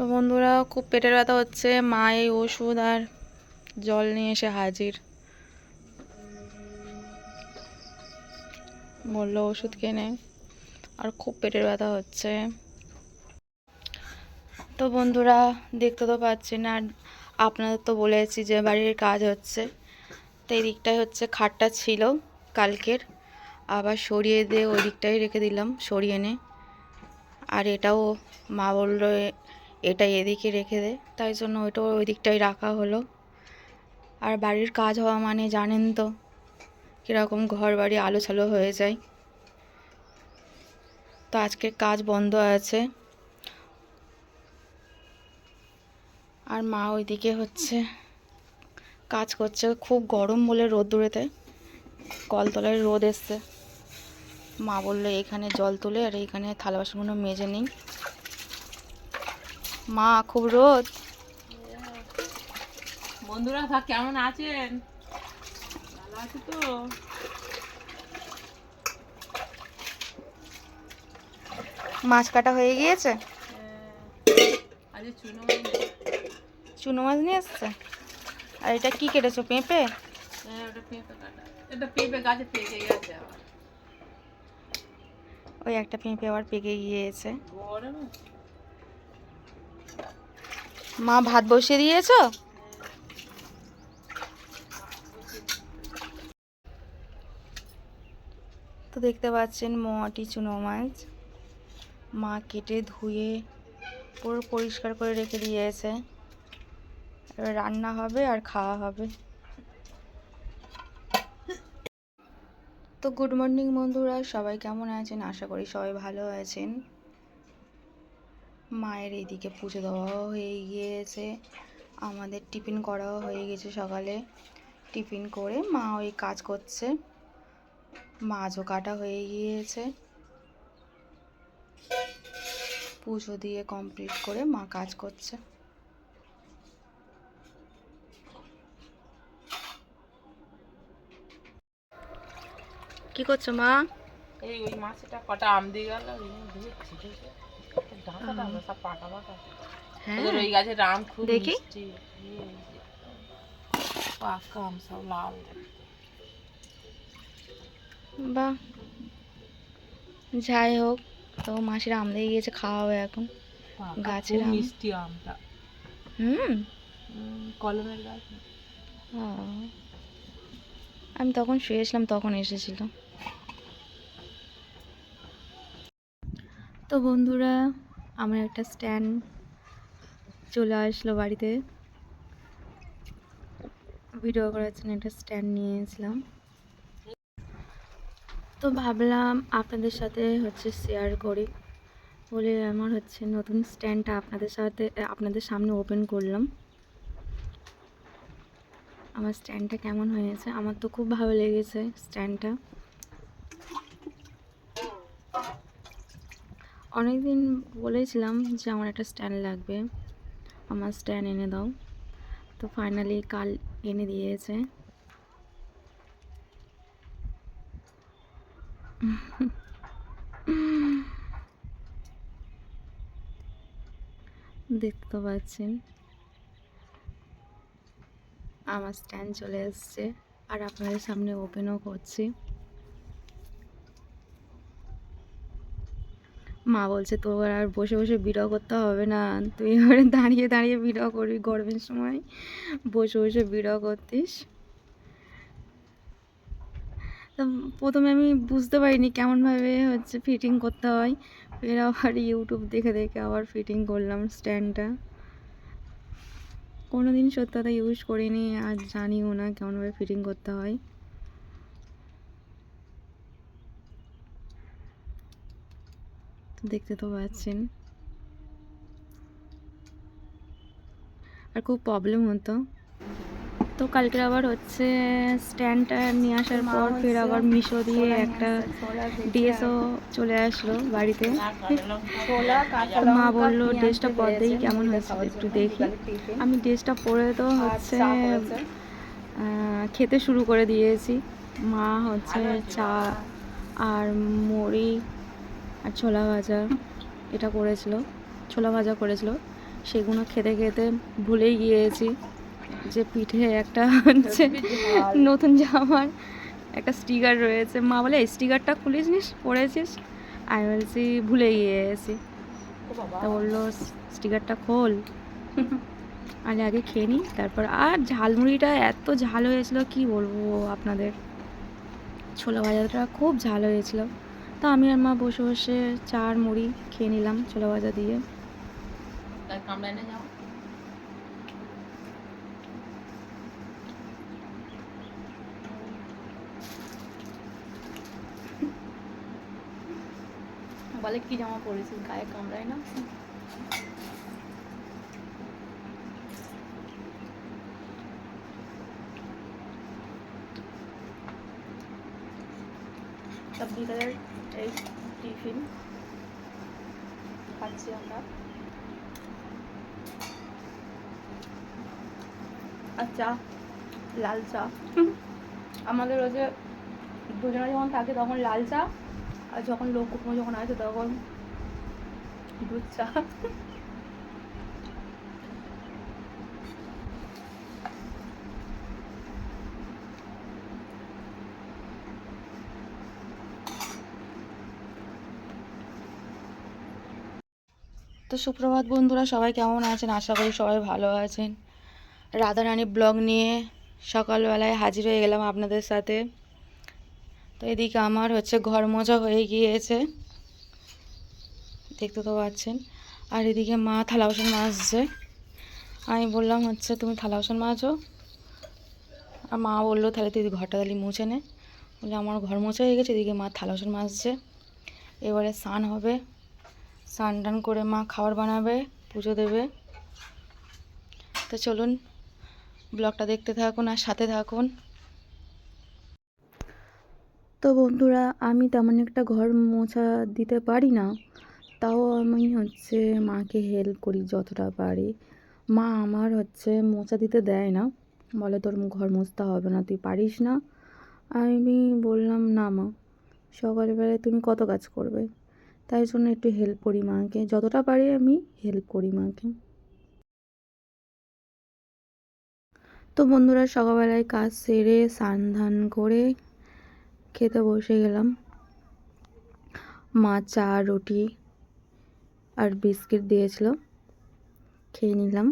তো বন্ধুরা খুব পেটের ব্যথা হচ্ছে মা এই ওষুধ আর জল নিয়ে এসে হাজির। বলল ওষুধ কেনে আর খুব পেটের ব্যথা হচ্ছে। তো বন্ধুরা, দেখতে তো পাচ্ছেন আর আপনাদের তো বলেছি যে বাড়ির কাজ হচ্ছে। তো এই দিকটাই হচ্ছে খাটটা ছিল কালকের। আবার সরিয়ে দিয়ে ওই দিকটাই রেখে দিলাম, সরিয়ে এনে আর এটাও মা বলল এটা এদিকে রেখে দে। তাই জন্য ওইটাও ওই দিকটাই রাখা হলো। আর বাড়ির কাজ হওয়া মানে জানেন তো, কীরকম ঘর বাড়ি আলো ছালো হয়ে যায়। তো আজকে কাজ বন্ধ আছে। আর মা ওইদিকে হচ্ছে কাজ করছে। খুব গরম বলে রোদ্দুরেতে। কলতলায় রোদ এসছে। মা বলল, এখানে জল তুলে আর এইখানে থালা বাসনগুলো মেজে নিই। মা খুব রোদ। বন্ধুরা থাক কেমন আছেন? ভালো আছে তো? মাছ কাটা হয়ে গিয়েছে? আজকে চুনো মাছ নিয়ে এসছে। আর এটা কি কেটেছো পেঁপে? হ্যাঁ ওই একটা পেঁপে আবার পেকে গিয়েছে। মা ভাত বসিয়ে দিয়েছ? তো দেখতে পাচ্ছেন মোয়াটি চুনো মাছ মা কেটে ধুয়ে পুরো পরিষ্কার করে রেখে দিয়েছে। এবার রান্না হবে আর খাওয়া হবে। তো গুড মর্নিং বন্ধুরা, সবাই কেমন আছেন? আশা করি সবাই ভালো আছেন। মায়ের এইদিকে পুজো দেওয়াও হয়ে গিয়েছে। আমাদের টিফিন করাও হয়ে গেছে সকালে। টিফিন করে মা ওই কাজ করছে। মাছও কাটা হয়ে গিয়েছে। পুজো দিয়ে কমপ্লিট করে মা কাজ করছে। কি করছ মা? এই ওই মাছটা কটা আম দিয়ে গেল হ্যাঁ। ওই গাছের আম খুব দেখি। মিষ্টি। এই যে। পাকা আম সব লাল বাহ। যাই হোক তো মাসির আম দিয়ে গিয়েছে খাওয়া হবে এখন গাছের আম। মিষ্টি আমটা। হুম। কলমের গাছ। আমি তখন শুয়েছিলাম তখন এসেছিল। তো বন্ধুরা আমার একটা স্ট্যান্ড চলে আসলো বাড়িতে। ভিডিও করার জন্য একটা স্ট্যান্ড নিয়েছিলাম তো ভাবলাম আপনাদের সাথে হচ্ছে শেয়ার করি বলে আমার হচ্ছে নতুন স্ট্যান্ডটা আপনাদের সাথে, আপনাদের সামনে ওপেন করলাম। আমার স্ট্যান্ডটা কেমন হয়েছে? আমার তো খুব ভালো লেগেছে স্ট্যান্ডটা। অনেকদিন বলেছিলাম যে আমার একটা স্ট্যান্ড লাগবে। আমার স্ট্যান্ড এনে দাও। তো ফাইনালি কাল এনে দিয়েছে। দেখতে পাচ্ছেন? আমার স্ট্যান্ড চলে এসছে। আর আপনাদের সামনে ওপেনও করছি। মা বলছে, তোর আর বসে বসে ভিডিও করতে হবে না। তুই এবারে দাঁড়িয়ে দাঁড়িয়ে ভিডিও করবি গরমের সময়। বসে বসে ভিডিও করতিস। প্রথমে আমি বুঝতে পারিনি কেমনভাবে হচ্ছে ফিটিং করতে হয়। ফের আবার ইউটিউব দেখে দেখে আবার ফিটিং করলাম স্ট্যান্ডটা কোনো দিন সত্যি কথা ইউজ করিনি আর জানিও না কেমনভাবে ফিটিং করতে হয়। তো দেখতে তো পাচ্ছেন। আর খুব প্রবলেম হতো। তো কালকে আবার হচ্ছে স্ট্যান্ডটা নিয়ে আসার পর ফের আবার মিশো দিয়ে একটা ডিএসও চলে আসলো বাড়িতে। মা বলল ড্রেসটা পরতেই কেমন হয়েছে? একটু দেখি। আমি ড্রেসটা পরে তো হচ্ছে খেতে শুরু করে দিয়েছি। মা হচ্ছে চা আর মুড়ি আর ছোলা ভাজা এটা করেছিল ছোলা ভাজা করেছিল। সেগুলো খেতে খেতে ভুলেই গিয়েছি যে পিঠে একটা হচ্ছে নতুন জামার একটা স্টিকার রয়েছে। মা বলে স্টিকারটা খুলিস নিস পড়েছিস আমি বলছি ভুলে গিয়েছি। তা বলল স্টিকারটা খোল। আগে আগে খেয়ে নিই তারপর আর ঝালমুড়িটা এত ঝাল হয়েছিল কি বলব আপনাদের? ছোলা ভাজাটা খুব ঝাল হয়েছিল। তা আমি আর মা বসে বসে চা আর মুড়ি খেয়ে নিলাম ছোলা ভাজা দিয়ে। বলে কি জামা পরেছিস গায়ে কামড়ায় না? সব বিকালের টিফিন খাচ্ছি আমরা। আর চা, লাল চা। আমাদের ওই যে দুজনে যখন থাকে তখন লাল চা, আর যখন লোক যখন আসে তখন দুধ চা। সুপ্রভাত বন্ধুরা, সবাই কেমন আছেন? আশা করি সবাই ভালো আছেন। রাধারানী ব্লগ নিয়ে সকালবেলায় হাজির হয়ে গেলাম আপনাদের সাথে। তো এদিকে আমার হচ্ছে ঘর মোজা হয়ে গিয়েছে। দেখতে তো পাচ্ছেন। আর এদিকে মা থালা বাসন মাজছে। আমি বললাম, হচ্ছে তুমি থালা বাসন মাজো। আর মা বলল, তাহলে তুই ঘরটা তাহলে মুছে নে। বলে আমার ঘর মোছা হয়ে গেছে। এদিকে মা থালা বাসন মাজছে। এবারে স্নান হবে। স্নান টান করে মা খাবার বানাবে, পুজো দেবে। তো চলুন, ব্লগটা দেখতে থাকুন আর সাথে থাকুন। তো বন্ধুরা, আমি তেমন একটা ঘর মোছা দিতে পারি না। তাও আমি হচ্ছে মাকে হেল্প করি যতটা পারি। মা আমার হচ্ছে মোছা দিতে দেয় না। বলে, তোর ঘর মুছতে হবে না, তুই পারিস না। আমি বললাম, না মা, সকালবেলায় তুমি কত কাজ করবে? তাই জন্য একটু হেল্প করি মাকে। যতটা পারি আমি হেল্প করি মাকে। তো বন্ধুরা, সকালবেলায় কাজ সেরে স্নান ধান করে খেতে বসে গেলাম। মা চা, রুটি আর বিস্কিট দিয়েছিল, খেয়ে নিলাম।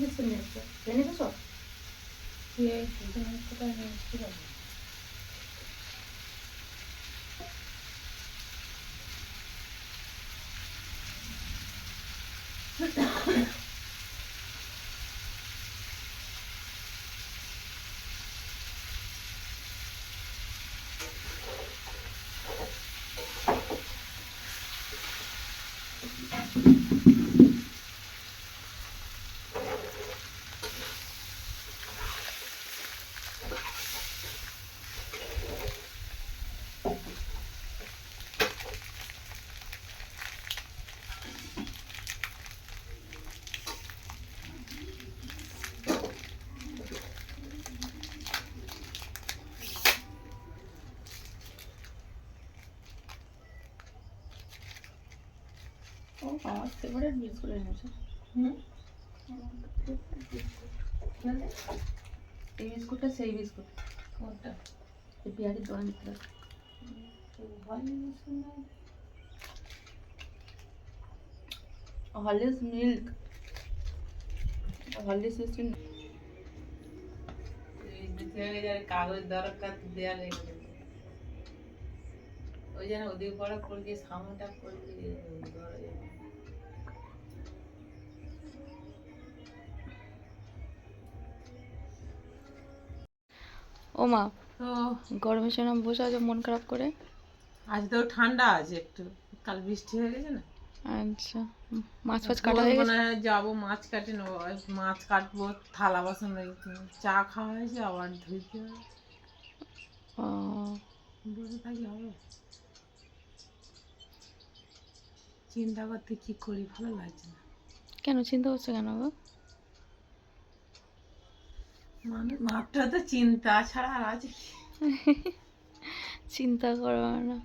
で住んでる人やめましょういえ自分の答えが ও আমার ফেভারিট বিস্কুট এনেছে হুম এই বিস্কুটটা সেই বিস্কুট কোনটা এই বিহারির দোকান দিতে হলিস মিল্ক হলিস বিস্কুট এই বিছানায় যার কাগজ দরকার দেয়া রেখে দিতে। ওই যেন ওদিকে পড়া করছি সামনেটা করছি ধরে ও মা তো গরমের সময় বসে আছে মন খারাপ করে? আজ তো ঠান্ডা আছে একটু কাল বৃষ্টি হয়ে গেছে না? আচ্ছা মাছ ফাছ কাটা হয়ে গেছে? যাব মাছ কাটে নেব মাছ কাটবো থালা বাসন চা খাওয়া হয়েছে আবার ধুইতে। ও, বসে থাকলে হবে। চিন্তা করতে কি করি ভালো লাগছে না। কেন চিন্তা করছ কেন গো? মানুষ মাত্র তো চিন্তা ছাড়া আর আছে চিন্তা করো না।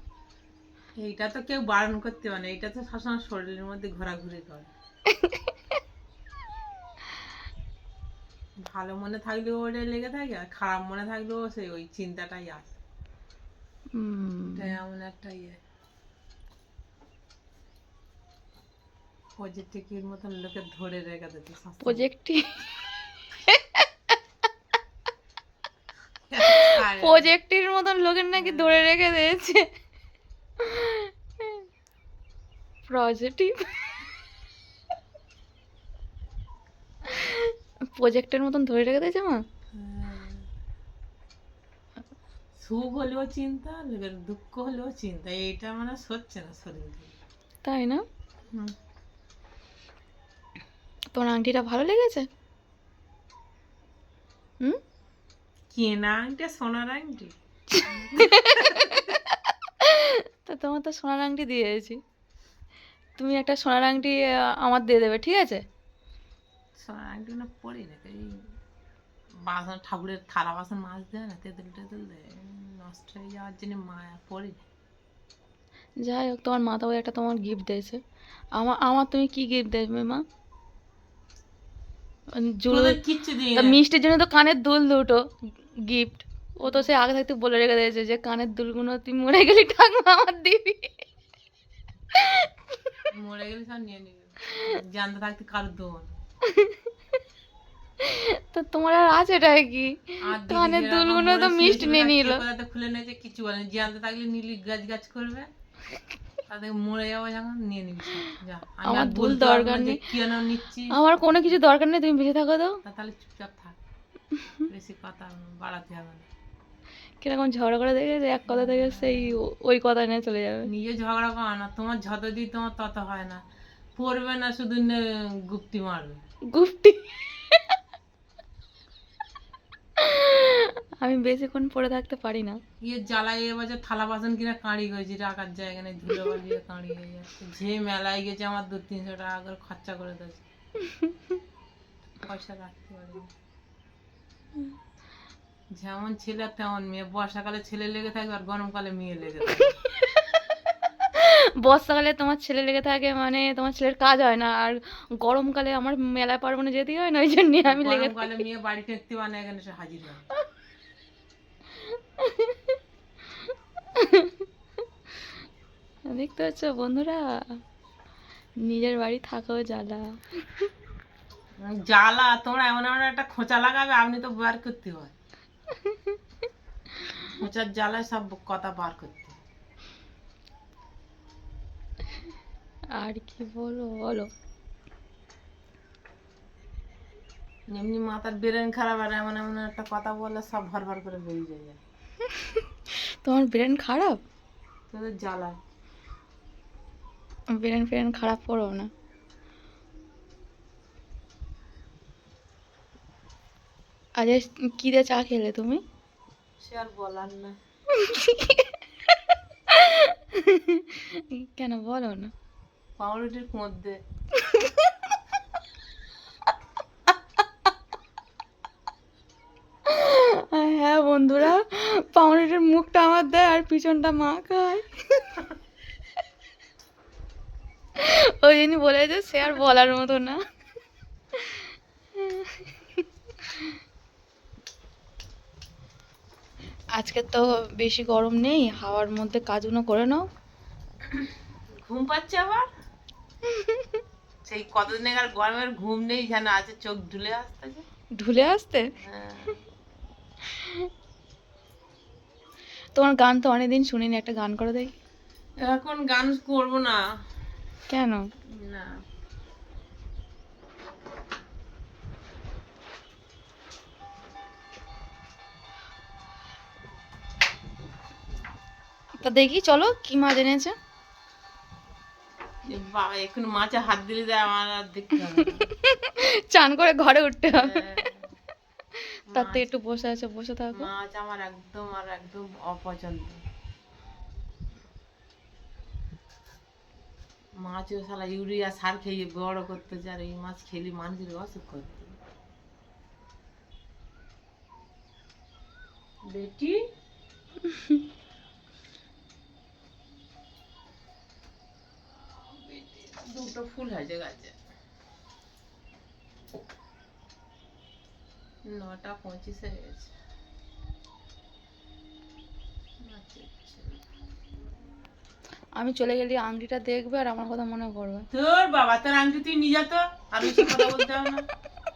এইটা তো কেউ বারণ করতে পারে না এইটা তো সবসময় শরীরের মধ্যে ঘোরাঘুরি করে। ভালো মনে থাকলেও ওটা লেগে থাকে আর খারাপ মনে থাকলেও সেই ওই চিন্তাটাই আসে। এমন একটা ইয়ে। পজিটিভের মতন লোকে ধরে রেখে দিতে সবসময়। প্রজেক্টই আর প্রজেক্টের মতন লোকের নাকি ধরে রেখে দিয়েছে। পজিটিভ প্রজেক্টের মতন ধরে রেখে দিয়েছে মা? হ্যাঁ। সুখ হলেও চিন্তা লোকের দুঃখ হলেও চিন্তা এইটা মানে সচ্ছে না শরীর তাই না। তোমার আংটিটা ভালো লেগেছে? হুম? কেনা আংটি সোনার আংটি? তা তোমার তো সোনার আংটি দিয়েছি। তুমি একটা সোনার আংটি আমার দিয়ে দেবে ঠিক আছে? সোনার আংটি না পরি না বাসন ঠাকুরের থালা বাসন মাছ দেয় না তেঁতুল টেতুল দেয় নষ্ট হয়ে যাওয়ার জন্য মায়া পরি না। যাই হোক তোমার মা তো ওই একটা তোমার গিফট দিয়েছে। আমার আমার তুমি কি গিফট দেবে মা? মিষ্টির জন্য তো কানের দুল দুটো। গিফট ও তো সে আগে থাকতে বলে রেখে দিয়েছে যে কানের দুলগুলো তুই মরে গেলি ঠাকুমা আমার দিবি। মরে গেলে সব নিয়ে নিবি। জানতে থাকতে কারোর দোন তো তোমার আর আছেটা কি? আর কানের দুলগুলো তো মিষ্টি নিয়ে নিল। কোথাতে খুলে নিয়েছে কিছু বলে জানতে থাকলে নিলি গাছ গাছ করবে। তাদের মরে যাব যখন নিয়ে নিবি যা আমার দুল দরকার নেই। কেন নিচ্ছি আমার কোনো কিছু দরকার নেই তুমি বেঁচে থাকো তো তাহলে চুপচাপ থাক। বেশি কথা বাড়াতে হবে না। কীরকম ঝগড়া করে দেখেছে এক কথা থেকে সেই ওই কথা নিয়ে চলে যাবে। নিজে ঝগড়া করো না তোমার যত দিই তোমার তত হয় না। পড়বে না শুধু গুপ্তি মারবে। গুপ্তি? আমি বেশিক্ষণ পড়ে থাকতে পারি না। ইয়ে জ্বালায় এবছর থালা বাসন কিনা কাঁড়ি গেছি রাখার জায়গা নেই ধুলো বালিয়ে কাঁড়ি হয়ে যাচ্ছে। যে মেলায় গেছে আমার দু তিনশো টাকা করে খরচা করে দিয়েছে। পয়সা রাখতে পারি। যেমন ছেলে তেমন মেয়ে। বর্ষাকালে ছেলে লেগে থাকে আর গরমকালে মেয়ে লেগে থাকে বর্ষাকালে তোমার ছেলে লেগে থাকে মানে তোমার ছেলের কাজ হয় না। আর গরমকালে আমার মেলায় পার্বণে যেতেই হয় না ওই জন্য আমি লেগে গরমকালে মেয়ে বাড়ি টেকতে পারে না এখানে এসে হাজির হয়। দেখতে পাচ্ছ বন্ধুরা নিজের বাড়ি থাকাও জ্বালা। জ্বালা তোমরা এমন এমন একটা খোঁচা লাগাবে আপনি তো বার করতে হয়। খোঁচার জ্বালায় সব কথা বার করতে আর কি বলো বলো। এমনি মাথার ব্রেন খারাপ আর এমন এমন একটা কথা বললে সব ভর ভর করে বেরিয়ে যায়। তোমার ব্রেন খারাপ? তোদের জ্বালা ব্রেন ফ্রেন খারাপ করো না। আজ কি দিয়ে চা খেলে তুমি? সে আর বলার না। কেন বলো না। পাউরুটির মধ্যে। হ্যাঁ বন্ধুরা পাউরুটির মুখটা আমার দেয় আর পিছনটা মা খায়। ওই জন্য বলেছে সে আর বলার মতো না। আজকে তো বেশি গরম নেই হাওয়ার মধ্যে কাজগুলো করে নাও। ঘুম পাচ্ছে আবার? সেই কতদিন আর গরমের ঘুম নেই যেন আছে চোখ ঢুলে আসতেছে। ঢুলে আসতে? হ্যাঁ। তোমার গান তো অনেকদিন শুনিনি একটা গান করে দেই এখন গান করব না। কেন? না। তা দেখি চলো কি মাছ এনেছে বাবা এখন মাছে হাত দিলে দেয় আমার আর দেখতে চান করে ঘরে উঠতে হবে। হ্যাঁ। তার থেকে একটু বসে আছে বসে থাকো। মাছ আমার একদম আর একদম অপছন্দ। মাছও শালা ইউরিয়া সার খেয়ে বড় করতে আর এই মাছ খেলি মানুষের অসুখ করতে। বেটি, দুটো ফুল হয়েছে গাছে। নটা পঁচিশ হয়ে গেছে। আমি চলে গেলে আংটিটা দেখবে আর আমার কথা মনে করবে তোর বাবা তোর আংটি তুই নিয়ে যেত আর বেশি কথা বলতে হবে না।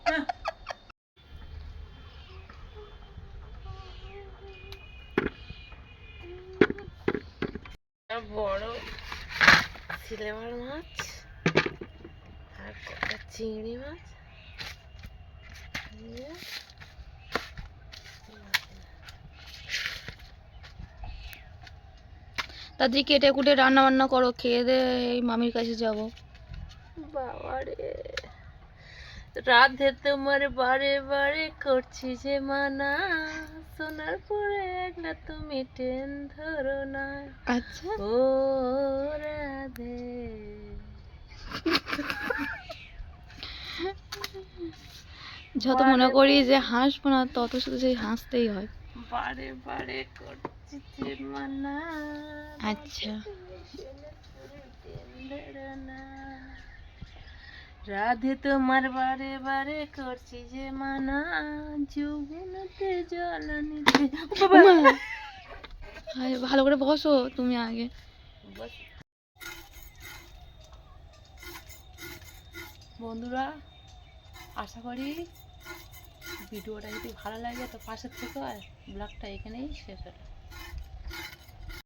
হ্যাঁ। বড় সিলেভার মাছ। চিংড়ি মাছ তাদের কেটে কুটে রান্না বান্না করো খেয়ে দে এই মামির কাছে যাব। বাবারে। রাধে তোমার বারে বারে করছি যে মানা শোনার পরে একলা তুমি টেন ধরো না। আচ্ছা। ও রাধে। যত মনে করি যে হাসবো না তত শুধু সেই হাসতেই হয়। বারে বারে করছি মানা। আচ্ছা। রাধে তোমার বারে বারে করছি যে মানা। যৌবনতে ভালো করে বসো তুমি আগে। বন্ধুরা আশা করি ভিডিওটা যদি ভালো লাগে তো পাশের থেকে আর ব্লগটা এখানেই শেষ হলো।